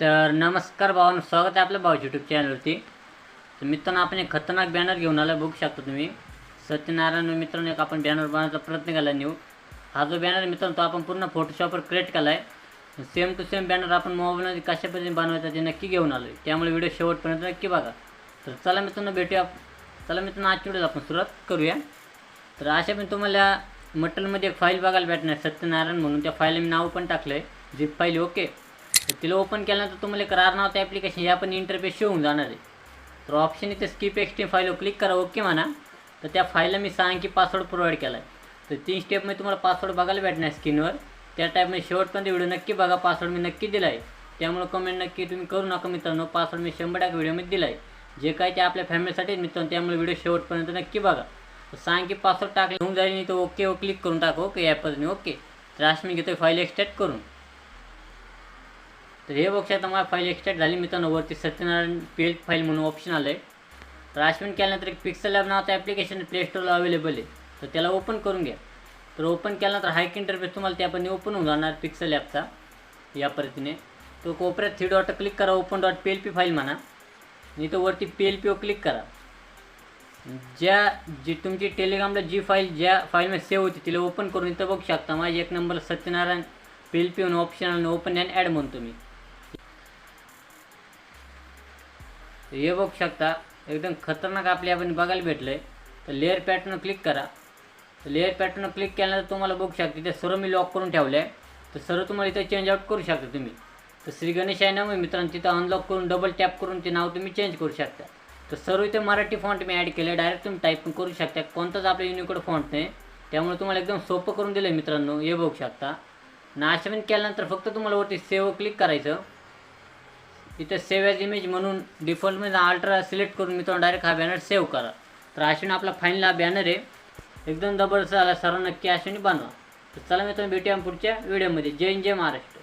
तर नमस्कार भावांनो स्वागत आहे आपल्या भाऊ यूट्यूब चॅनलवरती तर मित्रांनो आपण एक खतरनाक बॅनर घेऊन आला बघू शकता तुम्ही. सत्यनारायण मित्रांनो एक आपण बॅनर बनवायचा प्रयत्न केला न्यू हा जो बॅनर मित्रांनो तो आपण पूर्ण फोटोशॉपवर क्रिएट केला आहे सेम टू सेम बॅनर आपण मोबाईलमध्ये कशा पद्धतीने बनवायचा ते नक्की घेऊन आलो आहे त्यामुळे व्हिडिओ शेवटपर्यंत नक्की बघा. तर चला मित्रांनो भेटूया. चला मित्रांनो आजच्या व्हिडिओ आपण सुरुवात करूया. तर अशा पण तुम्हाला मटलमध्ये एक फाईल बघायला भेटणार सत्यनारायण म्हणून. त्या फाईलला मी नाव पण टाकलं आहे झिप फाईल ओके तर तिला ओपन केल्यानंतर तुम्हाला एक नाव नावाचं ॲप्लिकेशन हे आपण इंटरफेस शो होऊन जाणार आहे. तर ऑप्शन इथे स्किप एक्स्ट्रीम फाईलवर क्लिक करा ओके म्हणा. तर त्या फाईलला मी सांग की पासवर्ड प्रोव्हाइड केला आहे तर तीन स्टेपमध्ये तुम्हाला पासवर्ड बघायला भेटणार स्क्रीनवर त्या टाईपमध्ये शेवटपर्यंत व्हिडिओ नक्की बघा पासवर्ड मी नक्की दिला आहे त्यामुळे कमेंट नक्की तुम्ही करू नका मित्रांनो पासवर्ड मी शंभर टक्के व्हिडिओमध्ये दिला आहे जे काय ते आपल्या फॅमिलीसाठी मित्रांनो त्यामुळे व्हिडिओ शेवटपर्यंत नक्की बघा. तर सांग की पासवर्ड टाकले होऊन जाईल नाही तर ओके ओ क्लिक करून टाकू ओके ॲपवर ओके तर आज मी घेतो फाईल एक्सट्रॅक्ट करून. तर हे बघू शकता मला फाईल एक्सट्रॅक्ट झाली मित्रांनो वरती सत्यनारायण पी एल फाईल म्हणून ऑप्शन आलं आहे तर आश्विन केल्यानंतर एक पिक्सल लॅब नावाचं ॲप्लिकेशन प्ले स्टोरला अवेलेबल आहे. तर त्याला ओपन करून घ्या. तर ओपन केल्यानंतर हायक इंटरफेस तुम्हाला त्यापणे ओपन होऊन जाणार पिक्सल ॲपचा या पद्धतीने. तो कोपऱ्यात थ्री डॉट क्लिक करा open dot P L P file म्हणा. आणि तो वरती P L P O click करा. ज्या जी तुमची टेलिग्रामला जी फाईल ज्या फाईलमध्ये सेव्ह होती तिला ओपन करून इथं बघू शकता. माझी एक number Satyanarayan P L P म्हणून ऑप्शन आणि ओपन अँड ॲड म्हणतो मी. हे बघू शकता एकदम खतरनाक आपले आपण बघायला भेटलं आहे तर लेअर पॅटर्न क्लिक करा. तर लेअर पॅटर्न क्लिक केल्यानंतर तुम्हाला बघू शकता तिथे सर्व मी लॉक करून ठेवलं आहे तर सर्व तुम्हाला इथं चेंज आउट करू शकता तुम्ही. तर श्री गणेश आहे ना मग मित्रांनो तिथं अनलॉक करून डबल टॅप करून ते नाव तुम्ही चेंज करू शकता. तर सर्व इथे मराठी फॉन्ट मी ॲड केलं डायरेक्ट तुम्ही टाईप पण करू शकता. कोणताच आपल्या युनिकोड फॉन्ट नाही. त्यामुळे तुम्हाला एकदम सोपं करून दिलं आहे मित्रांनो. हे बघू शकता. नाशवन केल्यानंतर फक्त तुम्हाला वरती सेव्ह क्लिक करायचं. इथं सेव्ह ॲज इमेज म्हणून डिफॉल्टमध्ये अल्ट्रा सिलेक्ट करून मित्रांनो डायरेक्ट हा बॅनर सेव्ह करा. तर अशाने आपला फाईनल हा बॅनर आहे. एकदम जबरदस्त आला सर्व नक्की अशाने बनवा. तर चला मित्रांनो भेटूया पुढच्या व्हिडिओमध्ये जय जय महाराष्ट्र.